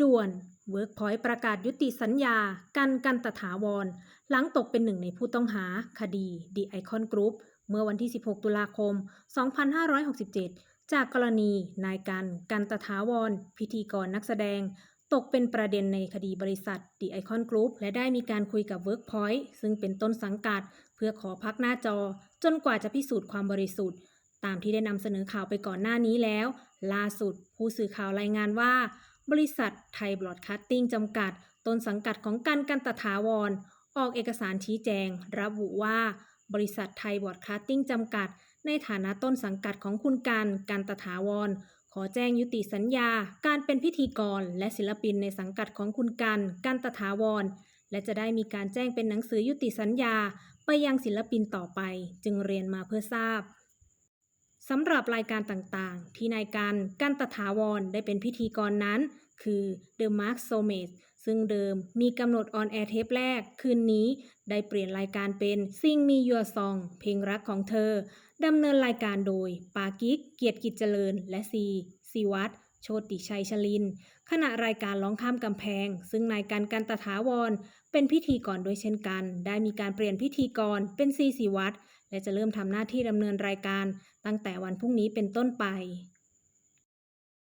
ด่วน Workpoint ประกาศยุติสัญญา กันกันตถาวร หลังตกเป็นหนึ่งในผู้ต้องหาคดี The Icon Group เมื่อวันที่ 16 ตุลาคม 2567 จากกรณีนายกันกันตถาวร พิธีกรนักแสดง ตกเป็นประเด็นในคดีบริษัท The Icon Group และได้มีการคุยกับ Workpoint ซึ่งเป็นต้นสังกัด เพื่อขอพักหน้าจอ จนกว่าจะพิสูจน์ความบริสุทธิ์ ตามที่ได้นำเสนอข่าวไปก่อนหน้านี้แล้ว ล่าสุด ผู้สื่อข่าวรายงานว่า บริษัทไทยบรอดคาสติ้งจำกัด ต้นสังกัดของกันกันตถาวร ออกเอกสารชี้แจง ระบุว่า บริษัทไทยบรอดคาสติ้งจำกัด ในฐานะต้นสังกัดของคุณกันกันตถาวร ขอแจ้งยุติสัญญา การเป็นพิธีกรและศิลปินในสังกัดของคุณกันกันตถาวร และจะได้มีการแจ้งเป็นหนังสือยุติสัญญา ไปยังศิลปินต่อไป จึงเรียนมาเพื่อทราบ สำหรับรายการต่างๆ ที่นายกันกันตถาวรได้เป็นพิธีกรนั้น คือ The Mark s o m a t e ซึ่งเดิมมีกำหนดออนแอร์เทปแรก คืนนี้ได้เปลี่ยนรายการเป็น Sing Me Your Song เพลงรักของเธอดำเนินรายการโดยปากิกเกียรติกิจเจริญและซีซีวัตร โชติชัยชลิน ขณะรายการร้องข้ามกำแพง ซึ่งนายการกันตถาวร เป็นพิธีกรโดยเช่นกัน ได้มีการเปลี่ยนพิธีกรเป็นซีซีวัตรและจะเริ่มทำหน้าที่ดำเนินรายการ ตั้งแต่วันพรุ่งนี้เป็นต้นไป